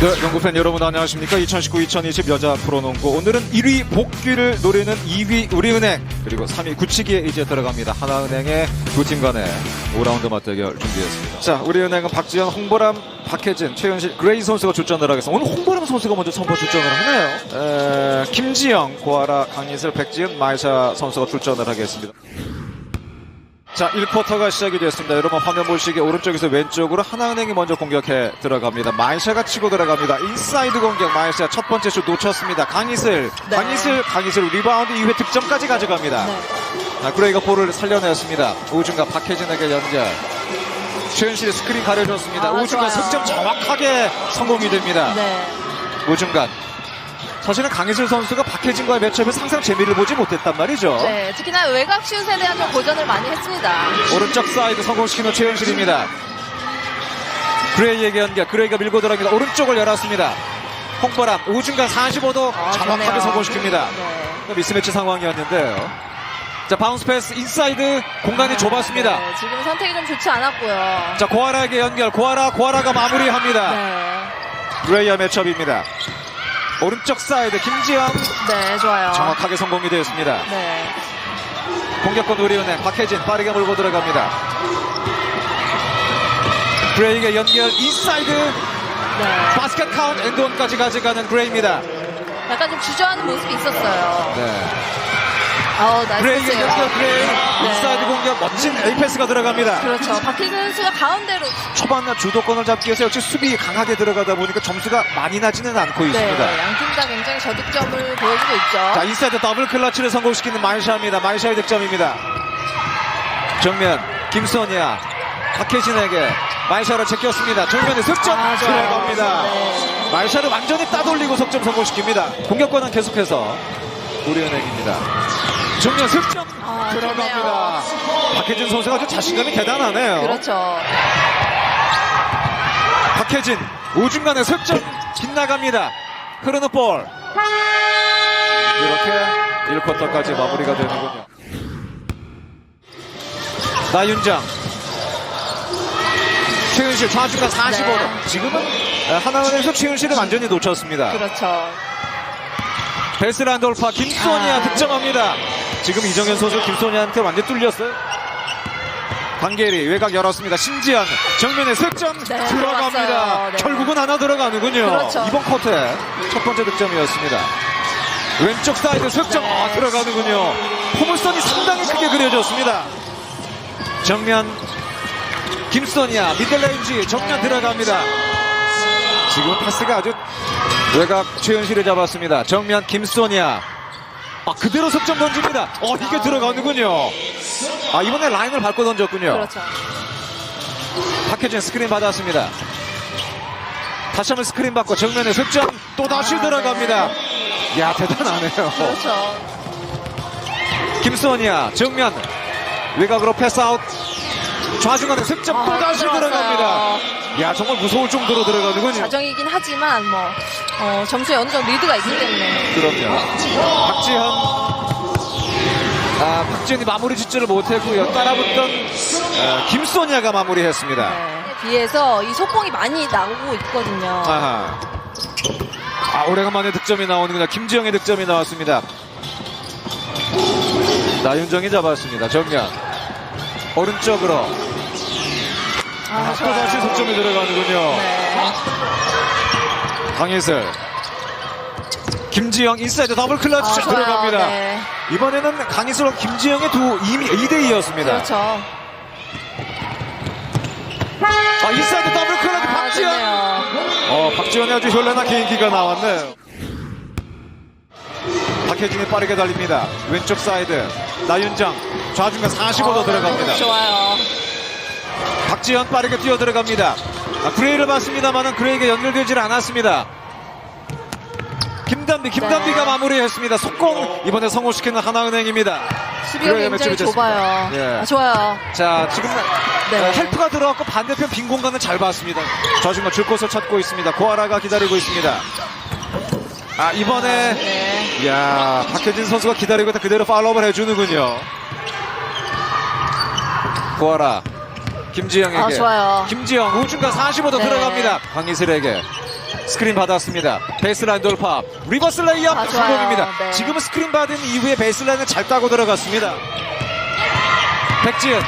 네, 농구팬 여러분 안녕하십니까? 2019-2020 여자 프로농구 오늘은 1위 복귀를 노리는 2위 우리은행 그리고 3위 구치기에 이제 들어갑니다. 하나은행의 두 팀 간의 5라운드 맞대결 준비했습니다. 자, 우리은행은 박지현, 홍보람, 박혜진, 최현실, 그레이 선수가 출전을 하겠습니다. 오늘 홍보람 선수가 먼저 선발 출전을 하네요. 에, 김지영, 고아라, 강희슬, 백지은, 마이샤 선수가 출전을 하겠습니다. 자, 1쿼터가 시작이 됐습니다. 여러분 화면 보시기에 오른쪽에서 왼쪽으로 하나은행이 먼저 공격해 들어갑니다. 마이샤가 치고 들어갑니다. 인사이드 공격 마이샤 첫 번째 슛 놓쳤습니다. 강희슬, 네. 강희슬, 강희슬 리바운드 이후에 득점까지 가져갑니다. 네. 자, 그레이가 볼을 살려냈습니다. 우중과 박혜진에게 연결. 최현실이 스크린 가려줬습니다. 아, 우중간. 석점 정확하게 성공이 됩니다. 네. 우중간. 사실은 강희슬 선수가 박혜진과의 매첩에 상상 재미를 보지 못했단 말이죠. 네. 특히나 외곽 슛에 대한 좀 고전을 많이 했습니다. 오른쪽 사이드 성공시키는 최현실입니다. 그레이에게 연결. 그레이가 밀고 들어갑니다. 오른쪽을 열었습니다. 홍보람 우중간 45도 아, 정확하게. 성공시킵니다. 네. 미스매치 상황이었는데요. 자 바운스 패스 인사이드 공간이 좁았습니다. 네, 지금 선택이 좀 좋지 않았고요. 자 고아라에게 연결. 고아라 고아라가 마무리합니다. 네. 그레이와 매첩입니다. 오른쪽 사이드 김지영 네, 좋아요. 정확하게 성공이 되었습니다. 네. 공격권 우리은행 박혜진 빠르게 몰고 들어갑니다. 그레이에게 연결 인사이드 네. 바스켓 카운트 엔드원까지 가져가는 그레이입니다. 약간 좀 주저하는 모습이 있었어요. 네. 나이스 그레이에게 패스예요. 연결 그레이 네. 인사이드 공격 멋진 에이패스가 들어갑니다. 그렇죠. 박희준 선수가 가운데로 초반 주도권을 잡기 위해서 역시 수비 강하게 들어가다 보니까 점수가 많이 나지는 않고 네, 있습니다. 양팀 다 굉장히 저득점을 보여주고 있죠. 자 인사이드 더블 클러치를 성공시키는 마이샤입니다. 마이샤의 득점입니다. 정면 김소니아 박혜진에게 마이샤를 제꼈습니다. 정면에 석점 아. 들어갑니다. 네. 마이샤를 완전히 따돌리고 석점 성공시킵니다. 공격권은 계속해서 우리은행입니다. 정면 석점 아, 들어갑니다. 박혜진 선수가 아주 자신감이 대단하네요. 그렇죠. 박혜진 우중간에 석점 빗나갑니다. 흐르는 볼. 이렇게 1쿼터까지 마무리가 되는군요. 나윤장. 최윤실 좌중간 45도. 네. 지금은 하나은행에서 최윤실을 완전히 놓쳤습니다. 그렇죠. 베스란 돌파 김소니아 아. 득점합니다. 지금 이정현 선수 김소니아한테 완전 뚫렸어요. 강계리 외곽 열었습니다. 신지현 정면에 석점 네, 들어갑니다. 네. 결국은 하나 들어가는군요. 그렇죠. 이번 쿼터의 첫 번째 득점이었습니다. 왼쪽 사이드 석점 네. 아, 들어가는군요. 포물선이 상당히 크게 그려졌습니다. 정면 김소니아 미들레인지 정면 들어갑니다. 지금 패스가 아주 외곽 최현실을 잡았습니다. 정면 김소니아. 아, 그대로 석점 던집니다. 어, 이게 들어가는군요. 아, 이번에 라인을 밟고 던졌군요. 그렇죠. 박혜진 스크린 받았습니다. 다시 한번 스크린 받고 정면에 석점 또 다시 아, 들어갑니다. 야, 대단하네요. 그렇죠. 김소니아 정면 외곽으로 패스아웃 좌중간에 석점 아, 또 다시 들어갔어요. 들어갑니다. 야, 정말 무서울 정도로 들어가는군요. 자정이긴 하지만 뭐 어, 점수에 어느 정도 리드가 있기 때문에 그럼요. 박지현. 아, 박지현이 마무리 짓지를 못했고요. 따라붙던 어, 김소니아가 마무리했습니다. 네. 비해서 이 소폭이 많이 나오고 있거든요. 아하. 아, 오래간만에 득점이 나오는군요. 김지영의 득점이 나왔습니다. 나윤정이 잡았습니다. 정면. 오른쪽으로. 아, 또 좋아요. 다시 석점이 들어가는군요. 네. 강희슬. 김지영 인사이드 더블 클러치 아, 좋아요. 들어갑니다. 네. 이번에는 강희슬과 김지영의 두 이미 2대2였습니다. 그렇죠. 아, 인사이드 더블 클러치 아. 좋네요. 어, 박지원의 아주 현란한 개인기가 나왔네요. 박혜진이 빠르게 달립니다. 왼쪽 사이드. 나윤정. 좌중간 45도 어, 들어갑니다. 좋아요. 박지현 빠르게 뛰어 들어갑니다. 아, 그레이를 봤습니다만은 그레이에게 연결되질 않았습니다. 김단비, 김단비가 네. 마무리했습니다. 속공 이번에 성공시키는 하나은행입니다. 수비가 굉장히 좁아요. 예. 아, 좋아요. 자, 지금 네. 어, 헬프가 들어왔고 반대편 빈 공간을 잘 봤습니다. 좌중간 줄 곳을 찾고 있습니다. 고아라가 기다리고 있습니다. 아, 이번에 네. 이야, 박혜진 선수가 기다리고 있다 그대로 팔로우를 해주는군요. 고아라, 김지영에게. 아, 좋아요. 김지영, 우중간 45도 네. 들어갑니다. 강희슬에게. 스크린 받았습니다. 베이스라인 돌파. 리버스 레이업 아. 성공입니다. 네. 지금은 스크린 받은 이후에 베이스라인을 잘 따고 들어갔습니다. 백지은.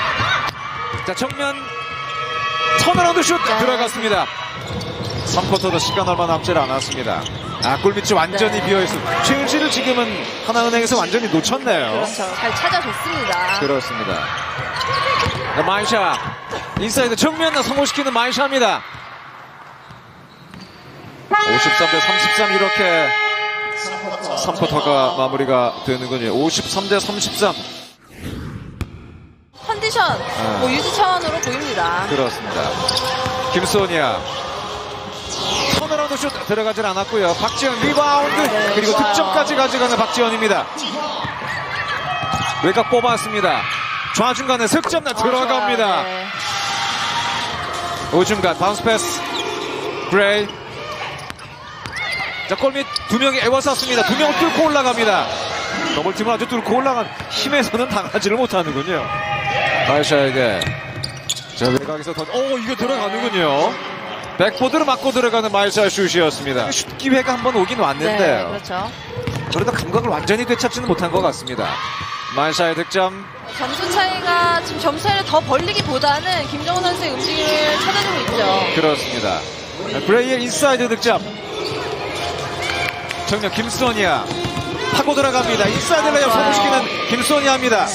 자, 정면 턴어라운드 슛 네. 들어갔습니다. 3쿼터도 시간 얼마 남지 않았습니다. 아, 골밑이 완전히 네. 비어있습니다. 최은실을 지금은 하나은행에서 완전히 놓쳤네요. 그렇죠. 잘 찾아줬습니다. 그렇습니다. 자, 마이샤 인사이드 정면 성공시키는 마이샤입니다. 53대 33 이렇게 3쿼터가 마무리가 되는군요. 53대 33 컨디션 뭐 유지 차원으로 보입니다. 그렇습니다. 김소니아 턴어라운드 슛 들어가질 않았고요. 박지현 리바운드 네, 그리고. 득점까지 가져가는 박지현입니다. 외곽 뽑았습니다. 좌중간에 석점 아, 들어갑니다. 좋아요. 네. 오중간 바운스 패스 브레이 자 골밑 두 명이 애워쌌습니다 두 명을 뚫고 올라갑니다 더블팀을 아주 뚫고 올라간 힘에서는 당하지를 못하는군요 마이샤에게 자 외곽에서 던... 오 이거 들어가는군요 백보드로 맞고 들어가는 마이샤 슛이었습니다 슛 기회가 한번 오긴 네, 왔는데요 그렇죠. 그래도 감각을 완전히 되찾지는 못한 것 같습니다 마이샤의 득점 점수 차이가 지금 점수 차이를 더 벌리기보다는 김정은 선수의 움직임을 찾아주고 있죠. 그렇습니다. 브레이의 인사이드 득점. 정면 김소니아 파고 들어갑니다. 인사이드 레이업. 성공시키는 김소니아입니다.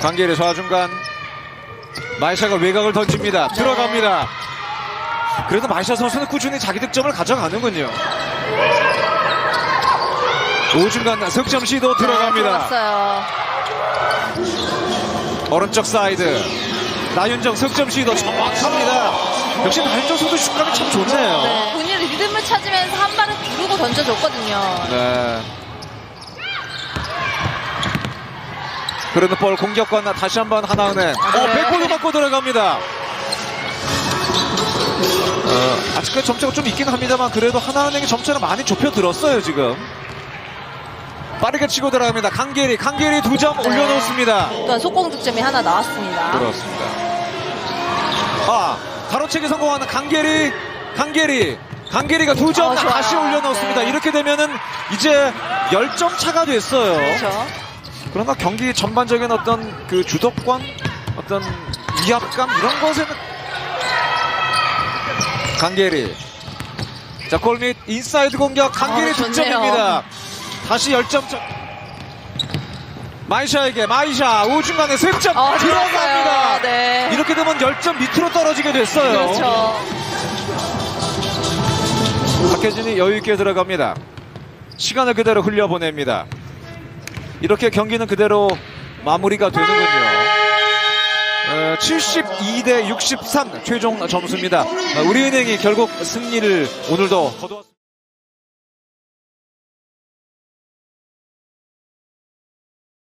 관계를 좌중간 마이샤가 외곽을 던집니다. 네. 들어갑니다. 그래도 마이샤 선수는 꾸준히 자기 득점을 가져가는군요. 오중간 석점 시도 들어갑니다. 들어갔어요. 오른쪽 사이드 나윤정 석점 시도 정확합니다. 역시 나윤정 선수 슛감이 참 좋네요. 네. 본인 리듬을 찾으면서 한 발을 두르고 던져줬거든요. 네. 그러는 볼 공격권 다시 한번 하나은행. 어, 네. 백보드 맞고 들어갑니다. 어, 아직까지 점차가 좀 있긴 합니다만 그래도 하나은행이 점차를 많이 좁혀 들었어요 지금. 빠르게 치고 들어갑니다. 강계리, 강계리 두점 네. 올려놓습니다. 또한 속공 득점이 하나 나왔습니다. 그렇습니다. 아, 가로채기 성공하는 강계리, 강계리. 강계리가 두점 어, 좋아요. 다시 올려놓습니다. 네. 이렇게 되면은 이제 10점 차가 됐어요. 그렇죠. 그러나 경기 전반적인 어떤 그 주도권, 어떤 위압감 이런 것에는 강계리. 자, 골밑 인사이드 공격 강계리 어, 좋네요. 득점입니다. 다시 10점 차. 마이샤에게 마이샤 우중간에 석점 어, 들어갑니다. 네. 이렇게 되면 10점 밑으로 떨어지게 됐어요. 그렇죠. 박혜진이 여유 있게 들어갑니다. 시간을 그대로 흘려보냅니다. 이렇게 경기는 그대로 마무리가 되는군요. 어, 72대 63 최종 점수입니다. 어, 우리은행이 결국 승리를 오늘도 거두었습니다.